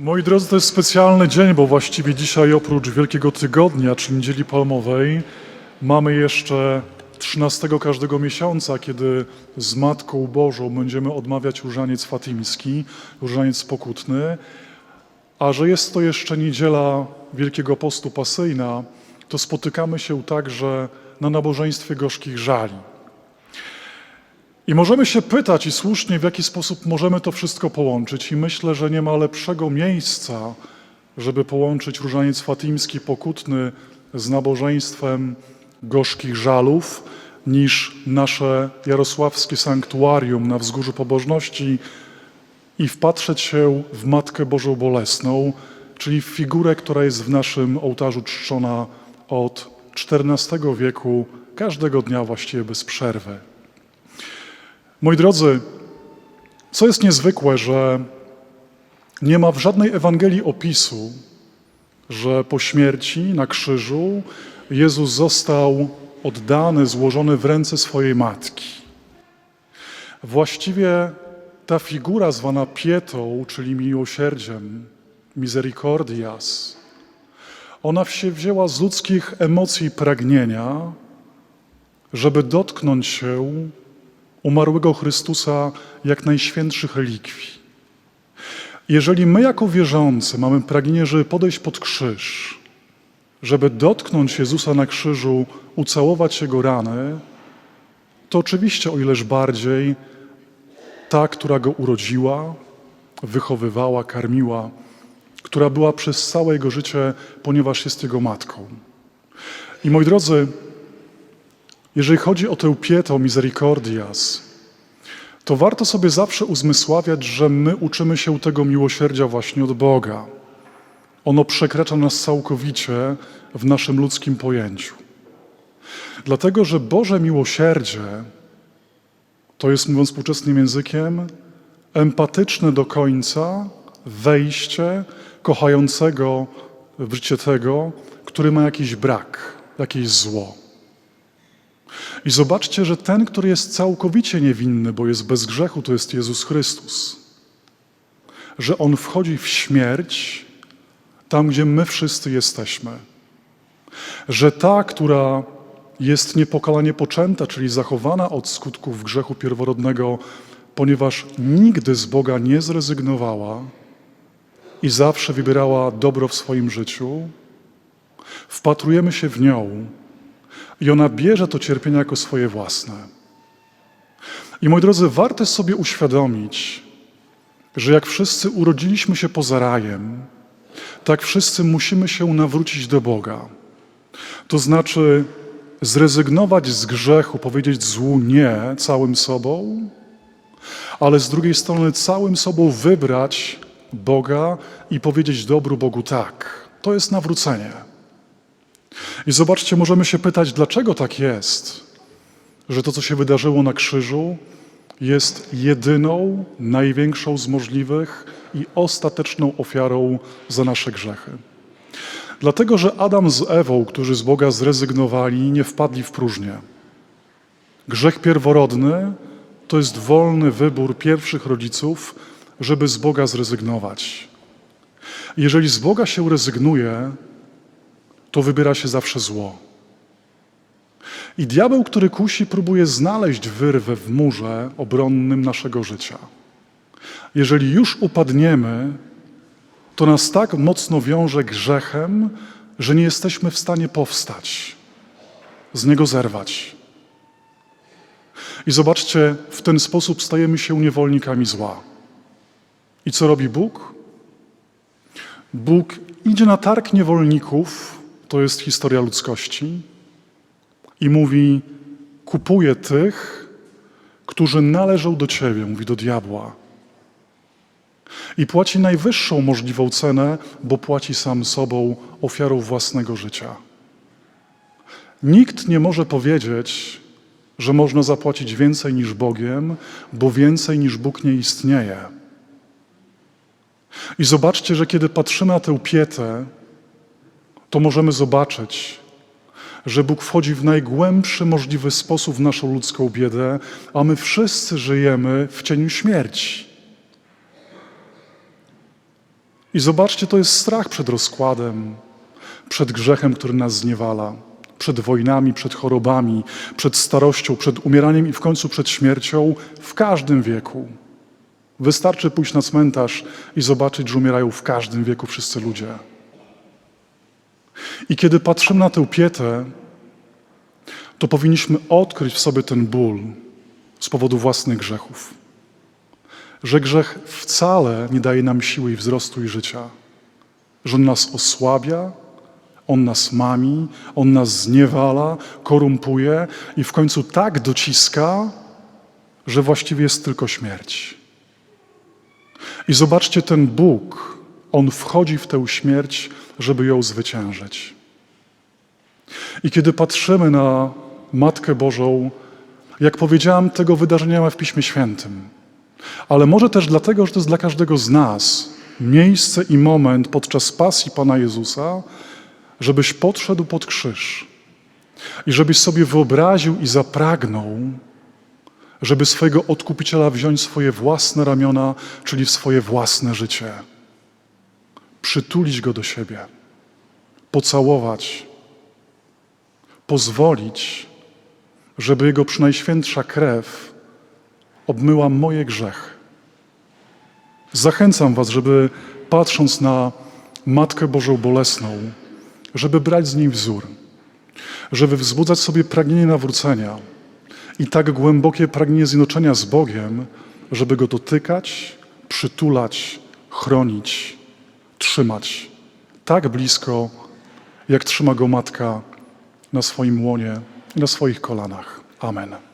Moi drodzy, to jest specjalny dzień, bo właściwie dzisiaj oprócz Wielkiego Tygodnia, czy Niedzieli Palmowej, mamy jeszcze 13 każdego miesiąca, kiedy z Matką Bożą będziemy odmawiać różaniec fatimski, różaniec pokutny. A że jest to jeszcze niedziela Wielkiego Postu Pasyjna, to spotykamy się także na nabożeństwie gorzkich żali. I możemy się pytać, i słusznie, w jaki sposób możemy to wszystko połączyć. I myślę, że nie ma lepszego miejsca, żeby połączyć różaniec fatimski pokutny z nabożeństwem gorzkich żalów, niż nasze jarosławskie sanktuarium na wzgórzu pobożności i wpatrzeć się w Matkę Bożą Bolesną, czyli w figurę, która jest w naszym ołtarzu czczona od XIV wieku, każdego dnia właściwie bez przerwy. Moi drodzy, co jest niezwykłe, że nie ma w żadnej Ewangelii opisu, że po śmierci na krzyżu Jezus został oddany, złożony w ręce swojej matki. Właściwie ta figura zwana pietą, czyli miłosierdziem, misericordias, ona się wzięła z ludzkich emocji i pragnienia, żeby dotknąć się umarłego Chrystusa jak najświętszych relikwii. Jeżeli my jako wierzący mamy pragnienie, żeby podejść pod krzyż, żeby dotknąć Jezusa na krzyżu, ucałować Jego rany, to oczywiście o ileż bardziej ta, która Go urodziła, wychowywała, karmiła, która była przez całe Jego życie, ponieważ jest Jego matką. I moi drodzy, jeżeli chodzi o tę pietę misericordias, to warto sobie zawsze uzmysławiać, że my uczymy się tego miłosierdzia właśnie od Boga. Ono przekracza nas całkowicie w naszym ludzkim pojęciu. Dlatego, że Boże miłosierdzie to jest, mówiąc współczesnym językiem, empatyczne do końca wejście kochającego w życie tego, który ma jakiś brak, jakieś zło. I zobaczcie, że ten, który jest całkowicie niewinny, bo jest bez grzechu, to jest Jezus Chrystus. Że On wchodzi w śmierć tam, gdzie my wszyscy jesteśmy. Że ta, która jest niepokalanie poczęta, czyli zachowana od skutków grzechu pierworodnego, ponieważ nigdy z Boga nie zrezygnowała i zawsze wybierała dobro w swoim życiu, wpatrujemy się w nią i ona bierze to cierpienie jako swoje własne. I moi drodzy, warto sobie uświadomić, że jak wszyscy urodziliśmy się poza rajem, tak wszyscy musimy się nawrócić do Boga. To znaczy zrezygnować z grzechu, powiedzieć złu nie całym sobą, ale z drugiej strony całym sobą wybrać Boga i powiedzieć dobru Bogu tak. To jest nawrócenie. I zobaczcie, możemy się pytać, dlaczego tak jest, że to, co się wydarzyło na krzyżu, jest jedyną, największą z możliwych i ostateczną ofiarą za nasze grzechy. Dlatego, że Adam z Ewą, którzy z Boga zrezygnowali, nie wpadli w próżnię. Grzech pierworodny to jest wolny wybór pierwszych rodziców, żeby z Boga zrezygnować. Jeżeli z Boga się rezygnuje, to wybiera się zawsze zło. I diabeł, który kusi, próbuje znaleźć wyrwę w murze obronnym naszego życia. Jeżeli już upadniemy, to nas tak mocno wiąże grzechem, że nie jesteśmy w stanie powstać, z niego zerwać. I zobaczcie, w ten sposób stajemy się niewolnikami zła. I co robi Bóg? Bóg idzie na targ niewolników, to jest historia ludzkości, i mówi: Kupuję tych, którzy należą do ciebie, mówi do diabła. I płaci najwyższą możliwą cenę, bo płaci sam sobą ofiarą własnego życia. Nikt nie może powiedzieć, że można zapłacić więcej niż Bogiem, bo więcej niż Bóg nie istnieje. I zobaczcie, że kiedy patrzymy na tę pietę, to możemy zobaczyć, że Bóg wchodzi w najgłębszy możliwy sposób w naszą ludzką biedę, a my wszyscy żyjemy w cieniu śmierci. I zobaczcie, to jest strach przed rozkładem, przed grzechem, który nas zniewala, przed wojnami, przed chorobami, przed starością, przed umieraniem i w końcu przed śmiercią w każdym wieku. Wystarczy pójść na cmentarz i zobaczyć, że umierają w każdym wieku wszyscy ludzie. I kiedy patrzymy na tę pietę, to powinniśmy odkryć w sobie ten ból z powodu własnych grzechów. Że grzech wcale nie daje nam siły i wzrostu i życia. Że on nas osłabia, on nas mami, on nas zniewala, korumpuje i w końcu tak dociska, że właściwie jest tylko śmierć. I zobaczcie, ten Bóg, on wchodzi w tę śmierć, żeby ją zwyciężyć. I kiedy patrzymy na Matkę Bożą, jak powiedziałam, tego wydarzenia ma w Piśmie Świętym. Ale może też dlatego, że to jest dla każdego z nas miejsce i moment podczas pasji Pana Jezusa, żebyś podszedł pod krzyż i żebyś sobie wyobraził i zapragnął, żeby swojego odkupiciela wziąć swoje własne ramiona, czyli w swoje własne życie. Przytulić go do siebie, pocałować, pozwolić, żeby jego przynajświętsza krew obmyła moje grzechy. Zachęcam Was, żeby patrząc na Matkę Bożą Bolesną, żeby brać z niej wzór, żeby wzbudzać sobie pragnienie nawrócenia i tak głębokie pragnienie zjednoczenia z Bogiem, żeby Go dotykać, przytulać, chronić, trzymać tak blisko, jak trzyma Go Matka na swoim łonie na swoich kolanach. Amen.